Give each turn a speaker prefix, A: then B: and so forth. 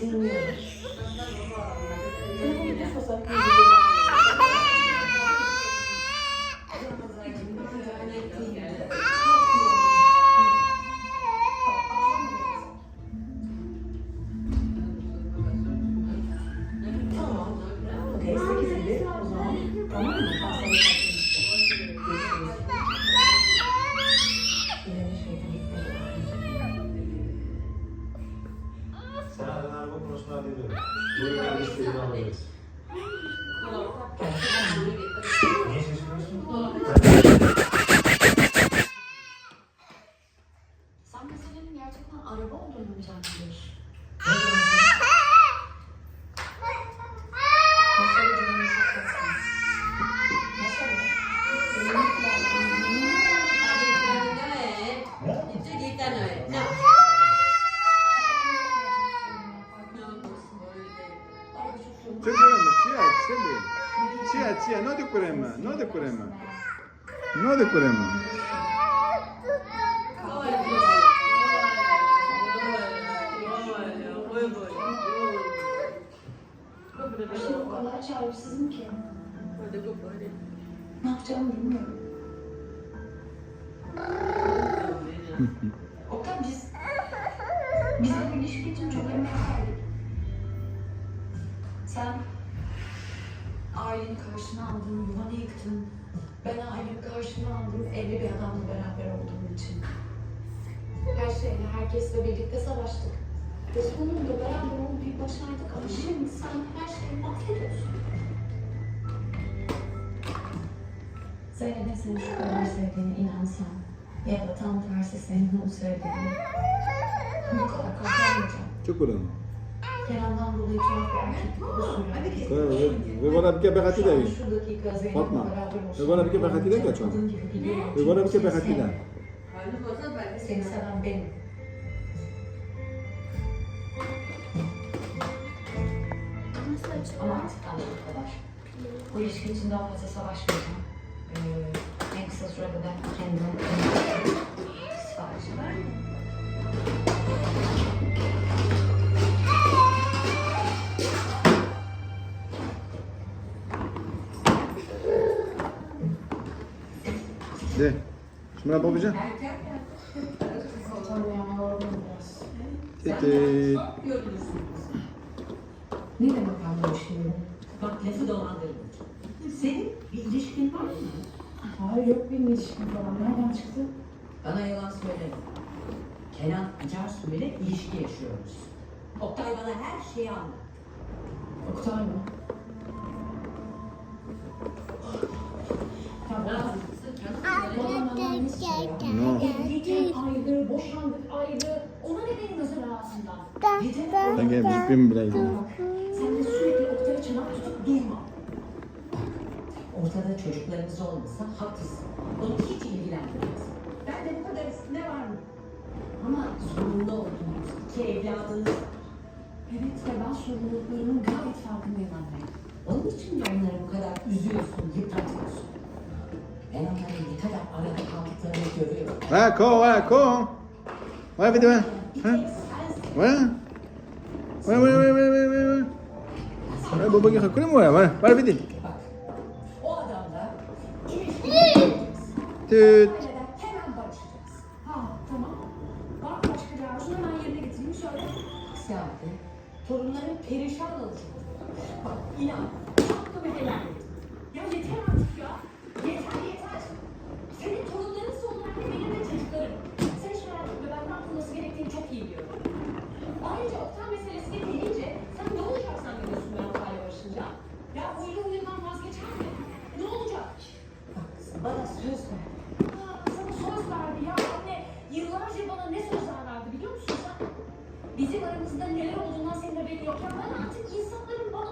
A: Yeah.
B: Sanki senin gerçekten araba olduğunu mücadeledir. Sen de, sen de.
C: C'è, c'è, no de problema, no de problema. No de problema.
B: İşte o kadar çaresizim ki. Ne yapacağımı bilmiyorum. Oktay biz... Biz bu ilişki için çok emek verdik. Sen ailenin karşına aldın, yuvanı yıktın. Ben ailenin karşına aldım, evli bir adamla beraber olduğum için. Her şeyle, herkesle birlikte savaştık. Ve sonunda beraber olmayı başardık ama şimdi sen her şeyi mahvediyorsun. Zeynep'in seni şu kadar sevdiğine inansan ya da tam tersi senin onu sevdiğine bu kadar katlanmayacağım.
C: C'è problema.
B: Kenan'dan dolayı tuhaf bir erkeklik usulü.
C: Cattiva
B: Şu an
C: lì?
B: Şu dakika Zeynep'le
C: Fatma, e guarda perché per cattiva che c'ho?
B: Adım gibi biliyorum.
C: Vuoi guardare perché per
B: Seni seven benim. Ama artık bu kadar. Bu ilişki için daha fazla savaşmayacağım. Ee, en kısa sürede de kendime istifa edeceğim. Tamam ya, yorgun biraz.
C: Siete...
B: Ne demek işi?
D: Bak lafı dolandırma. Senin bir ilişkin var mı?
B: Hayır yok benim ilişkim falan. Nereden çıktı?
D: Bana yalan söyleme. Kenan Acarsu ile ilişki yaşıyoruz. Oktay bana her şeyi anlattı.
B: Oktay mı? Hayatımda?
C: Perché mi prima bravo.
B: Bak, sen de sürekli Oktay'a çanak tutup durma.
D: Ortada çocuklarımız olmasa haklısın. Onu hiç ilgilendirmez. Ben de bu kadar ne var mı? Ama sorumlu olduğumuz iki evladınız var.
B: Evet ve ben sorumluluklarımın gayet farkındayım anne.
D: Onun için de onları bu kadar üzüyorsun, yıpratıyorsun. Ben onların ne kadar arada kaldıklarını görüyorum.
C: Ecco, ecco. Vai, vedi, vai.
D: Bir
C: Eh?
D: tek
C: vai, vai, vai, vai, vai, vai. Vai, baba gel hakuri mu ya? Tüt.
B: Tamam. Var bir.
D: Aksi halde torunların perişan olacak. Bak inan, hakkı bedeler.
B: Ya yeter artık Bizim aramızda neler olduğundan senin haberin yok. Ya ben artık insanların